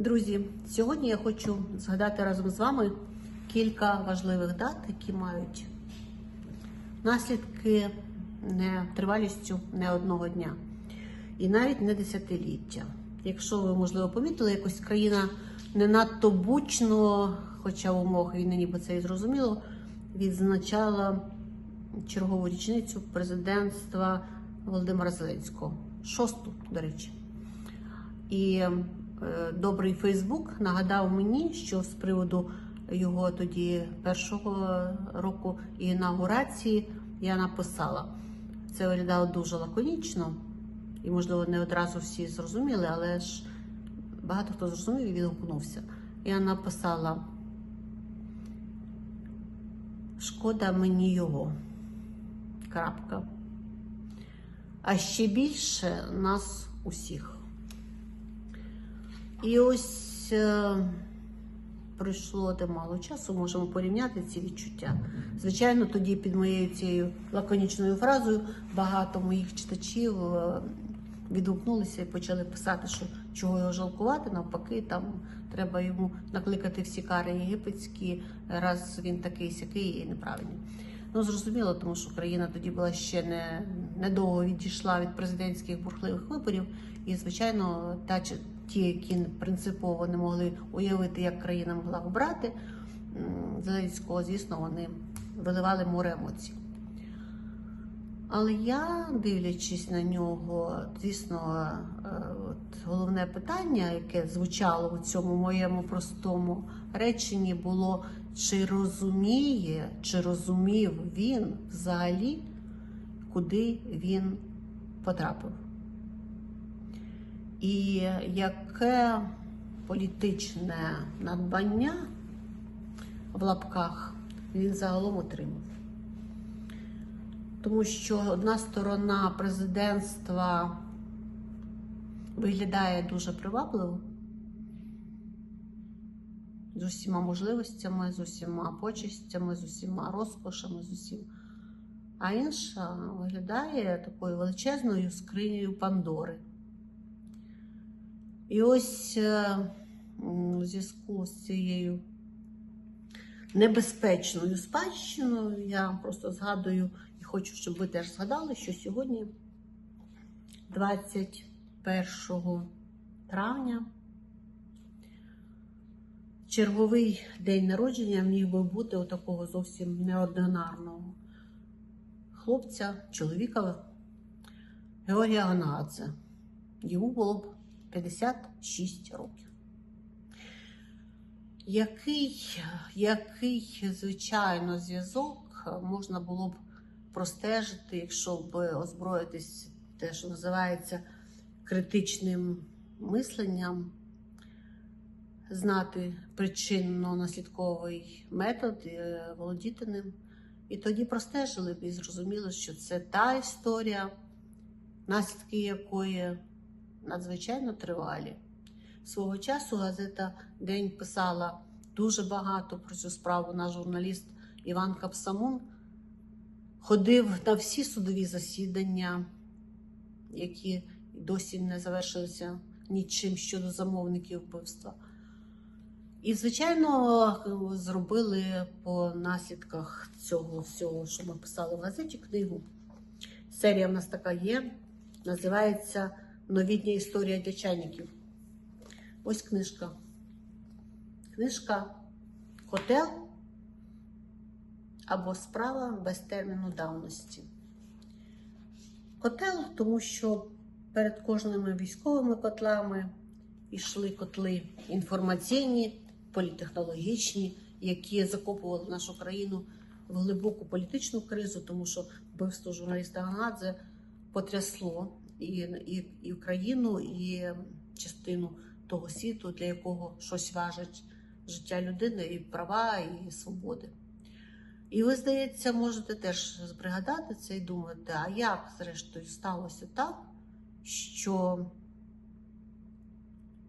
Друзі, сьогодні я хочу згадати разом з вами кілька важливих дат, які мають наслідки не тривалістю не одного дня і навіть не десятиліття. Якщо ви, можливо, помітили, якось країна не надто бучно, хоча в умовах війни ніби це і зрозуміло, відзначала чергову річницю президентства Володимира Зеленського. Шосту, до речі. І добрий Фейсбук нагадав мені, що з приводу його тоді першого року інаугурації я написала. Це виглядало дуже лаконічно, і, можливо, не одразу всі зрозуміли, але ж багато хто зрозумів і відгукнувся. Я написала: шкода мені його. Крапка. А ще більше нас усіх. І ось е, пройшло те мало часу, можемо порівняти ці відчуття. Звичайно, тоді під моєю цією лаконічною фразою багато моїх читачів е, відгукнулися і почали писати, що чого його жалкувати, навпаки, там треба йому накликати всі кари єгипетські, раз він такий сякий і неправильний. Ну, зрозуміло, тому що країна тоді була ще не недовго відійшла від президентських бурхливих виборів, і, звичайно, та ті, які принципово не могли уявити, як країна могла обрати Зеленського, звісно, вони виливали море емоцій. Але я, дивлячись на нього, звісно, е, от головне питання, яке звучало у цьому моєму простому реченні, було чи розуміє, чи розумів він взагалі, куди він потрапив. І яке політичне надбання в лапках він загалом отримав. Тому що одна сторона президентства виглядає дуже привабливо, з усіма можливостями, з усіма почестями, з усіма розкошами, з усім. А інша виглядає такою величезною скринею Пандори. І ось е, у зв'язку з цією небезпечною спадщиною я просто згадую і хочу, щоб ви теж згадали, що сьогодні, 21 травня, черговий день народження міг би бути у такого зовсім неординарного хлопця, чоловіка Георгія Ганадзе. Йому було б 56 років. Який, який, звичайно, зв'язок можна було б простежити, якщо б озброїтись те, що називається критичним мисленням, знати причинно-наслідковий метод, е, володіти ним. І тоді простежили б і зрозуміли, що це та історія, наслідки якої надзвичайно тривалі. Свого часу газета День писала дуже багато про цю справу. Наш журналіст Іван Капсамун ходив на всі судові засідання, які досі не завершилися нічим щодо замовників вбивства. І, звичайно, зробили по наслідках цього всього, що ми писали в газеті, книгу. Серія в нас така є, називається Новітня історія для чайників. Ось книжка. Книжка Котел або справа без терміну давності. Котел, тому що перед кожними військовими котлами йшли котли інформаційні, політехнологічні, які закопували нашу країну в глибоку політичну кризу, тому що вбивство журналіста Ганадзе потрясло і, і, і Україну, і частину того світу, для якого щось важить життя людини, і права, і свободи. І ви, здається, можете теж пригадати це і думати, а як, зрештою, сталося так, що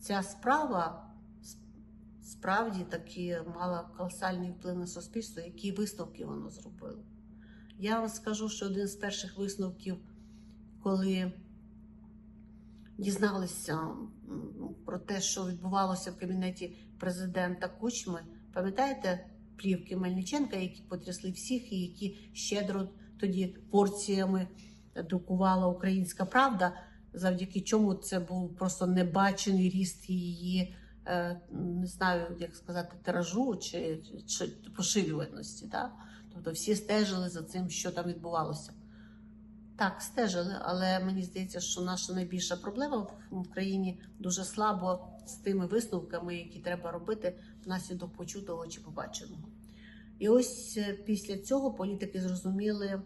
ця справа справді таки мала колосальний вплив на суспільство, які висновки воно зробило. Я вам скажу, що один з перших висновків, коли дізналися про те, що відбувалося в кабінеті президента Кучми. Пам'ятаєте плівки Мельниченка, які потрясли всіх, і які щедро тоді порціями друкувала українська правда, завдяки чому це був просто небачений ріст її, е, не знаю, як сказати, тиражу чи, чи поширюваності. Да? Тобто всі стежили за цим, що там відбувалося. Так, стежили, але мені здається, що наша найбільша проблема в- країні дуже слабо з тими висновками, які треба робити внаслідок почутого чи побаченого. І ось е, після цього політики зрозуміли,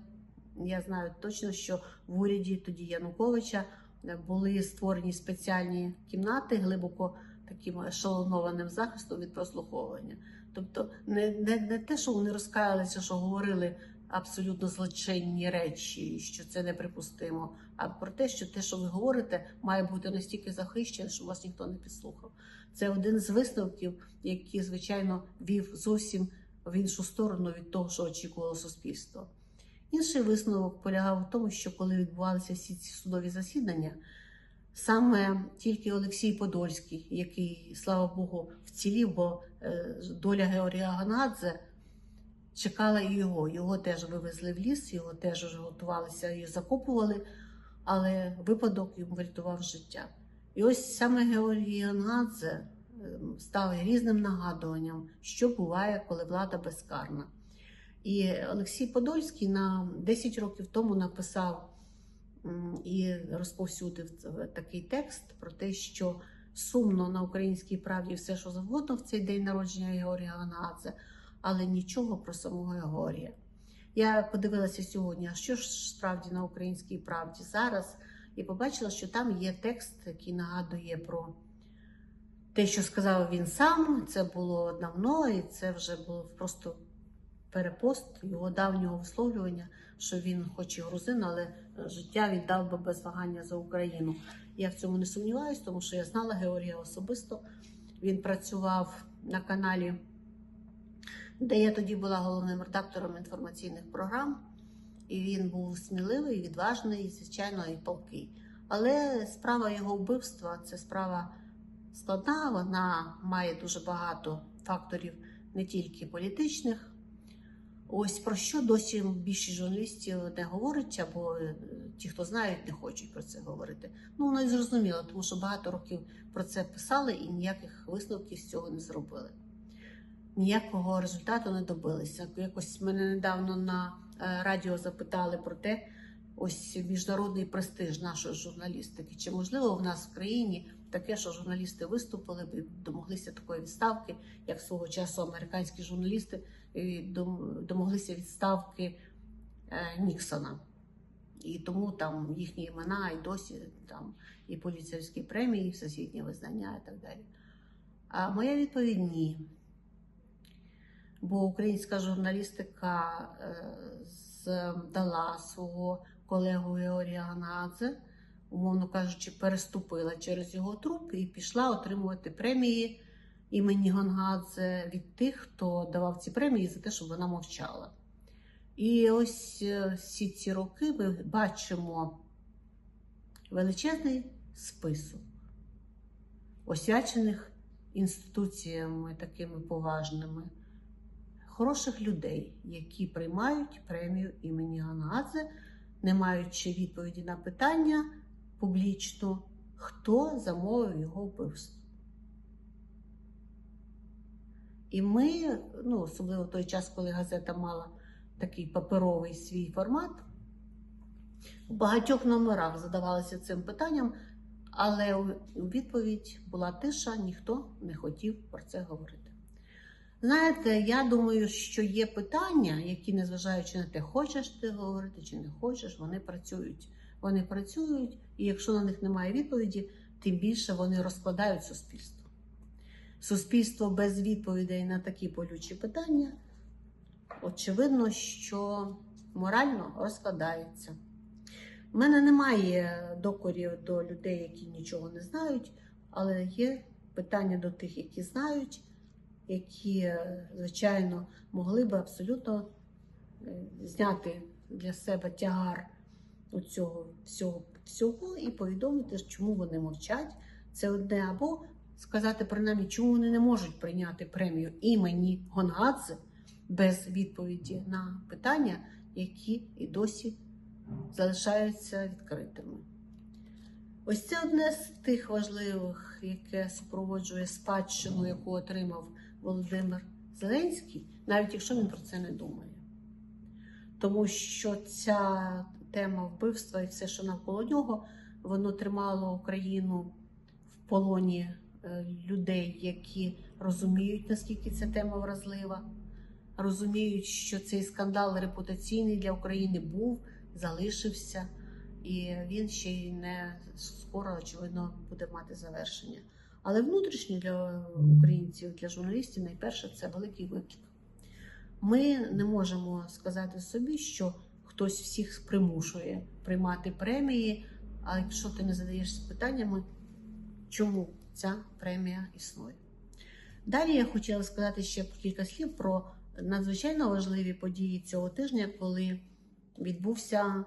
я знаю точно, що в уряді тоді Януковича е, були створені спеціальні кімнати глибоко таким ешелонованим захистом від прослуховування. Тобто, не, не, не те, що вони розкаялися, що говорили абсолютно злочинні речі, що це неприпустимо, а про те, що те, що ви говорите, має бути настільки захищене, що вас ніхто не підслухав. Це один з висновків, який, звичайно, вів зовсім в іншу сторону від того, що очікувало суспільство. Інший висновок полягав в тому, що коли відбувалися всі ці судові засідання, саме тільки Олексій Подольський, який, слава Богу, вцілів, бо е, доля Георгія Ганадзе чекала його. Його теж вивезли в ліс, його теж вже готувалися і закопували, але випадок йому врятував життя. І ось саме Георгій Ганадзе ем, став різним нагадуванням, що буває, коли влада безкарна. І Олексій Подольський на 10 років тому написав і розповсюдив такий текст про те, що сумно на українській правді все, що завгодно в цей день народження Георгія Ганадзе, але нічого про самого Георгія. Я подивилася сьогодні, а що ж справді на українській правді зараз, і побачила, що там є текст, який нагадує про те, що сказав він сам. Це було давно, і це вже був просто перепост його давнього висловлювання, що він, хоч і грузин, але життя віддав би без вагання за Україну. Я в цьому не сумніваюся, тому що я знала Георгія особисто. Він працював на каналі, де я тоді була головним редактором інформаційних програм. І він був сміливий, відважний, звичайно, і палкий. Але справа його вбивства це справа складна. Вона має дуже багато факторів, не тільки політичних. Ось про що досі більшість журналістів не говорить, або е, ті, хто знають, не хочуть про це говорити. Ну, воно і зрозуміло, тому що багато років про це писали і ніяких висновків з цього не зробили. Ніякого результату не добилися. Якось мене недавно на е, радіо запитали про те, ось міжнародний престиж нашої журналістики. Чи можливо в нас в країні таке, що журналісти виступили і домоглися такої відставки, як свого часу американські журналісти домоглися відставки е, Ніксона. І тому там їхні імена і досі там і поліцейські премії, і всесвітнє визнання і так далі. А моя відповідь ні. Бо українська журналістика е, здала свого колегу Георгія Ганадзе, умовно кажучи, переступила через його труп і пішла отримувати премії імені Гонгадзе від тих, хто давав ці премії за те, щоб вона мовчала. І ось е, всі ці роки ми бачимо величезний список освячених інституціями такими поважними, хороших людей, які приймають премію імені Ганадзе, не маючи відповіді на питання публічно, хто замовив його вбивство. І ми, ну, особливо в той час, коли газета мала такий паперовий свій формат, у багатьох номерах задавалися цим питанням, але відповідь була тиша, ніхто не хотів про це говорити. Знаєте, я думаю, що є питання, які, незважаючи на те, хочеш ти говорити чи не хочеш, вони працюють. Вони працюють, і якщо на них немає відповіді, тим більше вони розкладають суспільство. Суспільство без відповідей на такі болючі питання, очевидно, що морально розкладається. У мене немає докорів до людей, які нічого не знають, але є питання до тих, які знають, які, е, звичайно, могли би абсолютно е, зняти для себе тягар цього всього всього і повідомити, чому вони мовчать. Це одне або сказати принаймні, чому вони не можуть прийняти премію імені Гонгадзе без відповіді на питання, які і досі залишаються відкритими. Ось це одне з тих важливих, яке супроводжує спадщину, яку отримав Володимир Зеленський, навіть якщо він про це не думає. Тому що ця тема вбивства і все, що навколо нього, воно тримало Україну в полоні е, людей, які розуміють, наскільки ця тема вразлива, розуміють, що цей скандал репутаційний для України був, залишився, і він ще й не скоро, очевидно, буде мати завершення. Але внутрішньо для українців, для журналістів, найперше це великий виклик. Ми не можемо сказати собі, що хтось всіх примушує приймати премії. А якщо ти не задаєшся питаннями, чому ця премія існує? Далі я хотіла сказати ще кілька слів про надзвичайно важливі події цього тижня, коли відбувся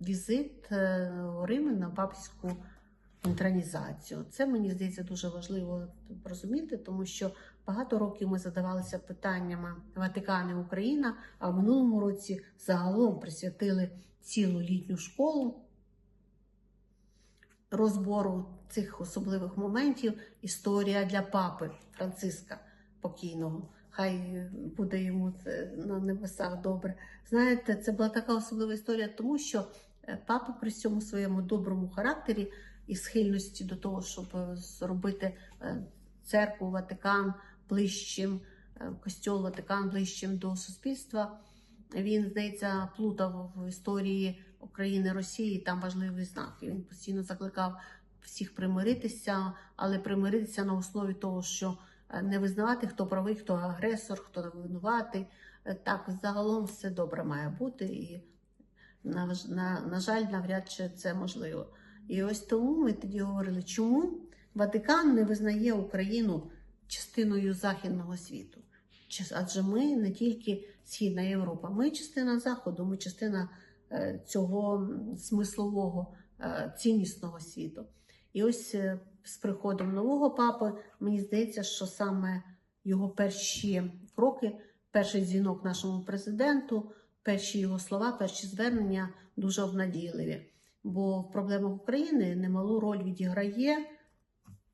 візит е, у Рим на папську інтронізацію. Це мені здається дуже важливо розуміти, тому що багато років ми задавалися питаннями Ватикан і Україна, а в минулому році загалом присвятили цілу літню школу розбору цих особливих моментів. Історія для папи Франциска покійного. Хай буде йому це на небесах добре. Знаєте, це була така особлива історія, тому що е, папа при цьому своєму доброму характері і схильності до того, щоб е, зробити е, церкву Ватикан ближчим, е, костьол Ватикан ближчим до суспільства. Він, здається, плутав в історії України Росії там важливий знак. Він постійно закликав всіх примиритися, але примиритися на основі того, що не визнавати, хто правий, хто агресор, хто винуватий. Так, загалом все добре має бути, і на, на, на жаль, навряд чи це можливо. І ось тому ми тоді говорили, чому Ватикан не визнає Україну частиною західного світу. Адже ми не тільки Східна Європа, ми частина Заходу, ми частина е, цього смислового е, ціннісного світу. І ось е, з приходом нового папи, мені здається, що саме його перші кроки, перший дзвінок нашому президенту, перші його слова, перші звернення дуже обнадійливі. Бо в проблемах України немалу роль відіграє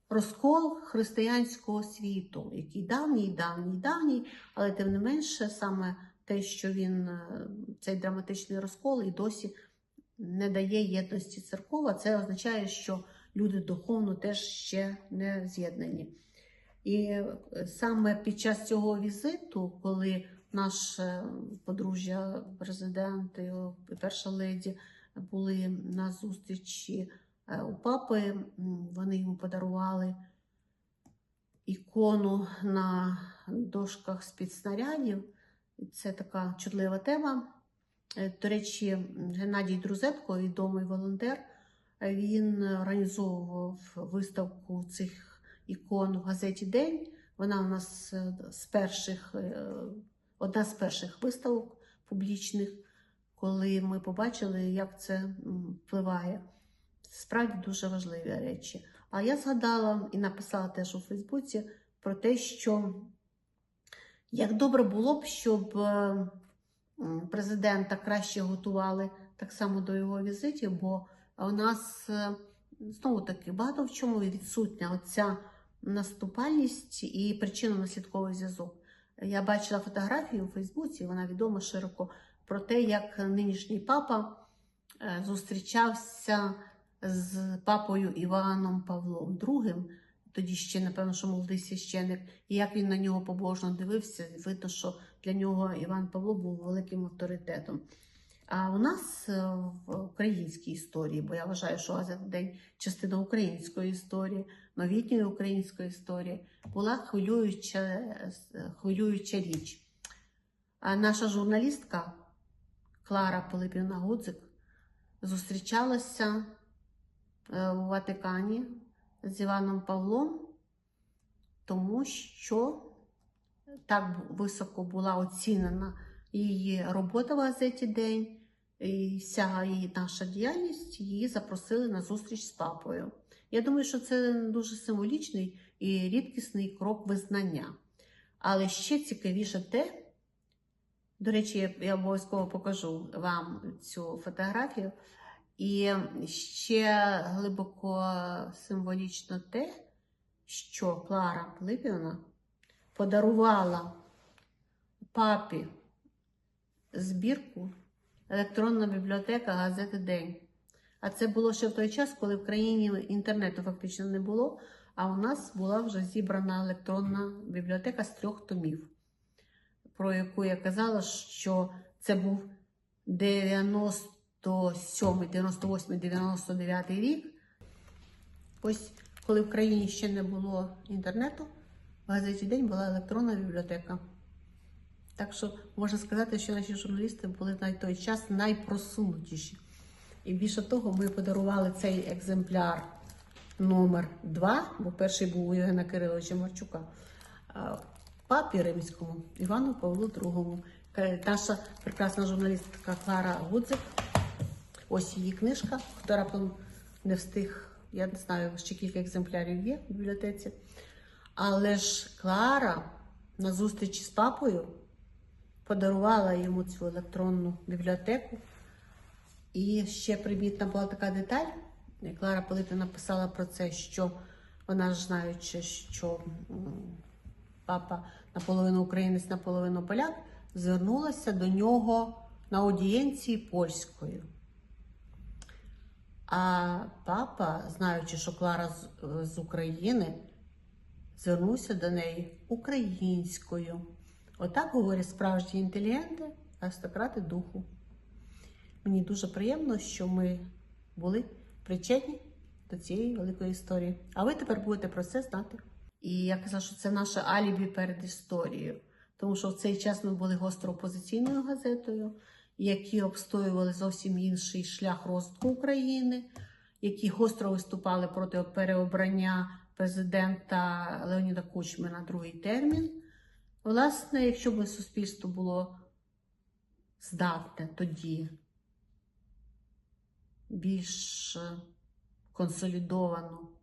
розкол християнського світу, який давній, давній, давній, але тим не менше, саме те, що він е, цей драматичний розкол і досі не дає єдності церков, а це означає, що люди духовно теж ще не з'єднані. І е, саме під час цього візиту, коли наше подружжя, президент і перша леді були на зустрічі е, у папи, вони йому подарували ікону на дошках з-під. Це така чутлива тема. Е, До речі, Геннадій Друзетко, відомий волонтер, е, він організовував виставку цих ікон в газеті День. Вона у нас з перших, одна з перших виставок публічних, коли ми побачили, як це впливає. Справді дуже важливі речі. А я згадала і написала теж у Фейсбуці про те, що як добре було б, щоб е, президента краще готували так само до його візитів, бо у нас е, знову таки багато в чому відсутня оця наступальність і причинно-наслідковий зв'язок. Я бачила фотографію у Фейсбуці, вона відома широко про те, як нинішній папа е, зустрічався з папою Іваном Павлом II, тоді ще, напевно, що молодий священик, і як він на нього побожно дивився, видно, що для нього Іван Павло був великим авторитетом. А у нас е, в українській історії, бо я вважаю, що газета день частина української історії, новітньої української історії, була хвилююча, е, хвилююча річ. А наша журналістка Клара Пилипівна Гудзик зустрічалася е, у Ватикані з Іваном Павлом, тому що так високо була оцінена її робота в газеті День, і вся її наша діяльність її запросили на зустріч з папою. Я думаю, що це дуже символічний і рідкісний крок визнання. Але ще цікавіше те, до речі, я, обов'язково покажу вам цю фотографію. І ще глибоко символічно те, що Клара Пилипівна подарувала папі збірку електронна бібліотека газети День. А це було ще в той час, коли в країні інтернету фактично не було, а у нас була вже зібрана електронна бібліотека з трьох томів, про яку я казала, що це був 97, 98, 99 рік. Ось коли в країні ще не було інтернету, в газеті День була електронна бібліотека. Так що можна сказати, що наші журналісти були на той час найпросунутіші. І більше того, ми подарували цей екземпляр номер 2, бо перший був у Євгена Кириловича Марчука, папі римському Івану Павлу II. Наша прекрасна журналістка Клара Гудзик. Ось її книжка. Хто раптом не встиг, я не знаю, ще кілька екземплярів є в бібліотеці. Але ж Клара на зустрічі з папою подарувала йому цю електронну бібліотеку. І ще примітна була така деталь. Клара Пилипівна написала про це, що вона ж знаючи, що папа наполовину українець, наполовину поляк, звернулася до нього на аудієнції польською. А папа, знаючи, що Клара з, з України, звернувся до неї українською. Отак говорять справжні інтелігенти, аристократи духу. Мені дуже приємно, що ми були причетні до цієї великої історії. А ви тепер будете про це знати. І я казала, що це наше алібі перед історією, тому що в цей час ми були гостро опозиційною газетою, які обстоювали зовсім інший шлях розвитку України, які гостро виступали проти переобрання президента Леоніда Кучми на другий термін. Власне, якщо б суспільство було здатне тоді більш консолідовано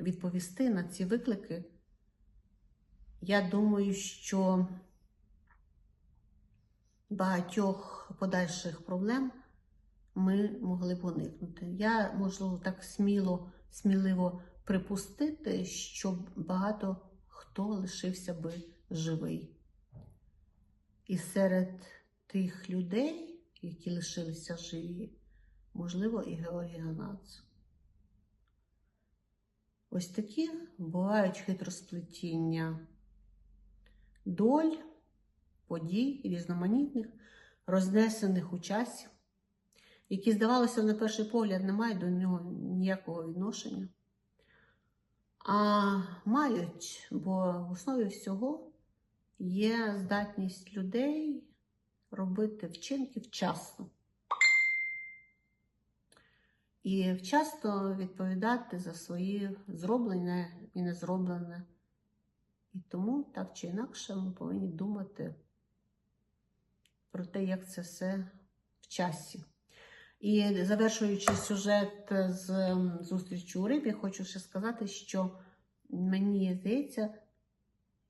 відповісти на ці виклики, я думаю, що багатьох подальших проблем ми могли б уникнути. Я можу так сміло, сміливо припустити, що багато хто лишився би живий. І серед тих людей, які лишилися живі, можливо, і Георгій Ганац. Ось такі бувають хитросплетіння доль, подій різноманітних, рознесених у часі, які, здавалося, на перший погляд, не мають до нього ніякого відношення. А мають, бо в основі всього є здатність людей робити вчинки вчасно. І вчасно відповідати за свої зроблене і незроблене. І тому так чи інакше ми повинні думати про те, як це все в часі. І завершуючи сюжет з зустрічі у Рибі, хочу ще сказати, що мені здається,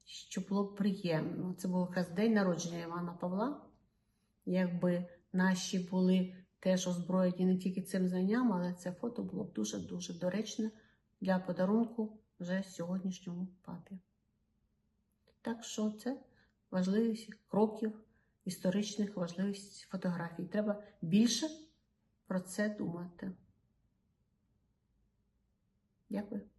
що було приємно. Це був якраз день народження Івана Павла. Якби наші були теж озброєні не тільки цим знанням, але це фото було б дуже-дуже доречне для подарунку вже сьогоднішньому папі. Так що це важливість кроків, історичних важливість фотографій. Треба більше про це думати. Дякую.